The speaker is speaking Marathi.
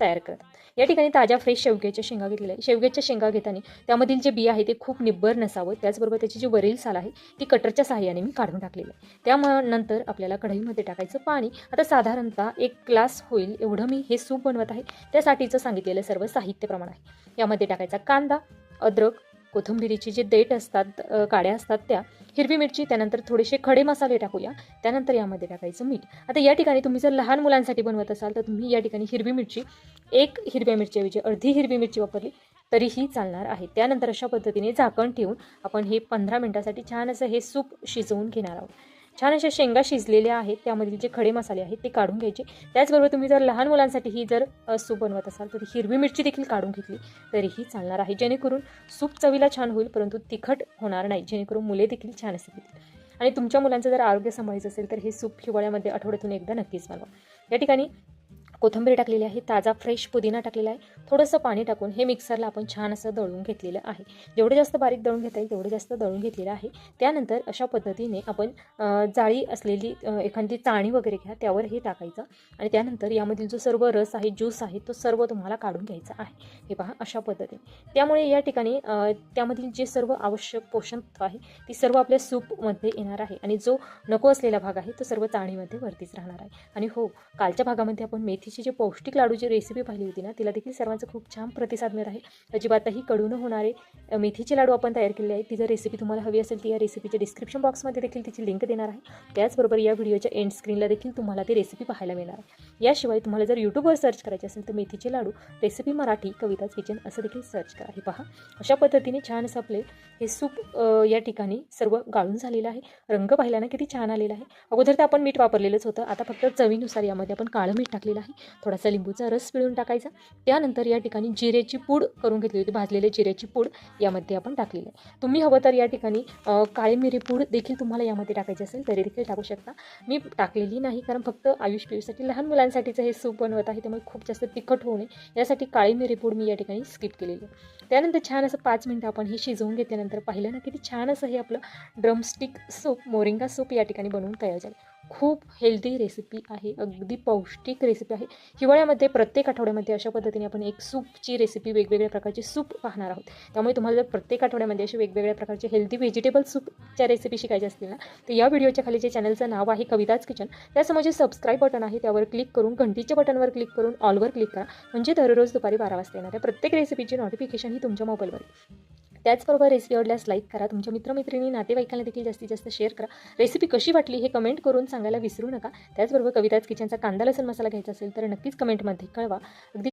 तयार करतात. या ठिकाणी ताज्या फ्रेश शेवग्याच्या शेंगा घेतलेल्या आहे शेवग्याच्या शेंगा घेताना त्यामधील जे बी आहे ते खूप निब्बर नसावं. त्याचबरोबर त्याची जी वरील साल आहे ती कटरच्या सहाय्याने मी काढून टाकलेली आहे. त्यामुळे नंतर आपल्याला कढईमध्ये टाकायचं पाणी. आता साधारणतः एक ग्लास होईल एवढं मी हे सूप बनवत आहे. त्यासाठीचं सांगितलेलं सर्व साहित्य प्रमाण आहे. यामध्ये टाकायचा कांदा अद्रक कोथिंबिरीची जे देठ असतात काड्या असतात त्या हिरवी मिरची त्यानंतर थोडेसे खडे मसाले टाकूया त्यानंतर यामध्ये टाकायचं मीठ. आता या ठिकाणी तुम्ही जर लहान मुलांसाठी बनवत असाल तर तुम्ही या ठिकाणी हिरवी मिरची एक हिरव्या मिरचीऐवजी अर्धी हिरवी मिरची वापरली तरीही चालणार आहे. त्यानंतर अशा पद्धतीने झाकण ठेवून आपण हे पंधरा मिनटासाठी छान असं हे सूप शिजवून घेणार आहोत. छान अशा शेंगा शिजलेल्या आहेत. त्यामधील जे खडे मसाले आहेत ते काढून घ्यायचे. त्याचबरोबर तुम्ही जर लहान मुलांसाठी ही जर सूप बनवत असाल तर हिरवी मिरची देखील काढून घेतली तरीही चालणार आहे. जेणेकरून सूप चवीला छान होईल परंतु तिखट होणार नाही. जेणेकरून मुले देखील छान असतील आणि तुमच्या मुलांचं जर आरोग्य सांभाळायचं असेल तर हे सूप हिवाळ्यामध्ये आठवड्यातून एकदा नक्कीच बनवा. या ठिकाणी कोथंबीर टाकलेली आहे ताजा फ्रेश पुदिना टाकलेला आहे. थोडंसं पाणी टाकून हे मिक्सरला आपण छान असं दळून घेतलेलं आहे. जेवढं जास्त बारीक दळून घेता येईल तेवढं जास्त दळून घेतलेलं आहे. त्यानंतर अशा पद्धतीने आपण जाळी असलेली एखादी चाणी वगैरे घ्या त्यावर हे टाकायचं. आणि त्यानंतर यामधील जो सर्व रस आहे ज्यूस आहे तो सर्व तुम्हाला काढून घ्यायचा आहे. हे पहा अशा पद्धतीने. त्यामुळे या ठिकाणी त्यामधील जे सर्व आवश्यक पोषण तत्व आहे ती सर्व आपल्या सूपमध्ये येणार आहे. आणि जो नको असलेला भाग आहे तो सर्व चाणीमध्ये वरतीच राहणार आहे. आणि हो कालच्या भागामध्ये आपण मेथी मेथीची जी पौष्टिक लाडूची रेसिपी पाहिली होती ना तिला देखील सर्वांचा खूप छान प्रतिसाद मिळत आहे. अजिबातही कडून होणारे मेथीचे लाडू आपण तयार केले आहेत. ती जर रेसिपी तुम्हाला हवी असेल ती या रेसिपीच्या डिस्क्रिप्शन बॉक्समध्ये देखील तिची लिंक देणार आहे. त्याचबरोबर या व्हिडिओच्या एंड स्क्रीनला देखील तुम्हाला ती रेसिपी पाहायला मिळणार आहे. याशिवाय तुम्हाला जर यूट्यूबवर सर्च करायचे असेल तर मेथीचे लाडू रेसिपी मराठी कविताज किचन असं देखील सर्च करा. हे पहा. अशा पद्धतीने छान असं आपले हे सूप या ठिकाणी सर्व गाळून झालेलं आहे. रंग पाहिला ना किती छान आलेला आहे. अगोदर तर आपण मीठ वापरलेलंच होतं. आता फक्त चवीनुसार यामध्ये आपण काळं मीठ टाकलेलं आहे. थोडासा लिंबूचा रस पिळून टाकायचा. त्यानंतर या ठिकाणी जिरेची पूड करून घेतली होती भाजलेले जिरेची पूड यामध्ये आपण टाकलेली आहे. तुम्ही हवं तर या ठिकाणी काळी मिरी पूड देखील तुम्हाला यामध्ये टाकायची असेल तरी देखील टाकू शकता. मी टाकलेली नाही कारण फक्त आयुष पियूसाठी लहान मुलांसाठीचं हे सूप बनवत आहे त्यामुळे खूप जास्त तिखट होऊ नये. यासाठी काळी मिरी पूड मी या ठिकाणी स्किप केलेली आहे. त्यानंतर छान असं पाच मिनटं आपण हे शिजवून घेतल्यानंतर पाहिलं ना किती छान असं हे आपलं ड्रमस्टिक सूप मोरिंगा सूप या ठिकाणी बनवून तयार झालं. खूप हेल्दी रेसिपी आहे अगदी पौष्टिक रेसिपी आहे. हिवाळ्यामध्ये प्रत्येक आठवड्यामध्ये अशा पद्धतीने आपण एक सूपची रेसिपी वेगवेगळ्या प्रकारची सूप पाहणार आहोत. त्यामुळे तुम्हाला जर प्रत्येक आठवड्यामध्ये असे वेगवेगळ्या प्रकारचे हेल्दी व्हेजिटेबल सूपच्या रेसिपी शिकायचे असतील ना तर या व्हिडिओच्या खाली जे चॅनलचं नाव आहे कविताज किचन त्यासमोर जे सबस्क्राईब बटन आहे त्यावर क्लिक करून घंटीच्या बटनवर क्लिक करून ऑलवर क्लिक करा. म्हणजे दररोज दुपारी बारा वाजता येणाऱ्या प्रत्येक रेसिपीची नोटिफिकेशन ही तुमच्या मोबाईलवर येईल. त्याचबरोबर रेसिपी आवडल्यास लाईक करा. तुमच्या मित्रमैत्रिणी नातेवाईकांना देखील जास्तीत जास्त शेअर करा. रेसिपी कशी वाटली हे कमेंट करून सांगायला विसरू नका. त्याचबरोबर कविताज किचनचा कांदा लसूण मसाला घ्यायचा असेल तर नक्कीच कमेंटमध्ये कळवा. अगदी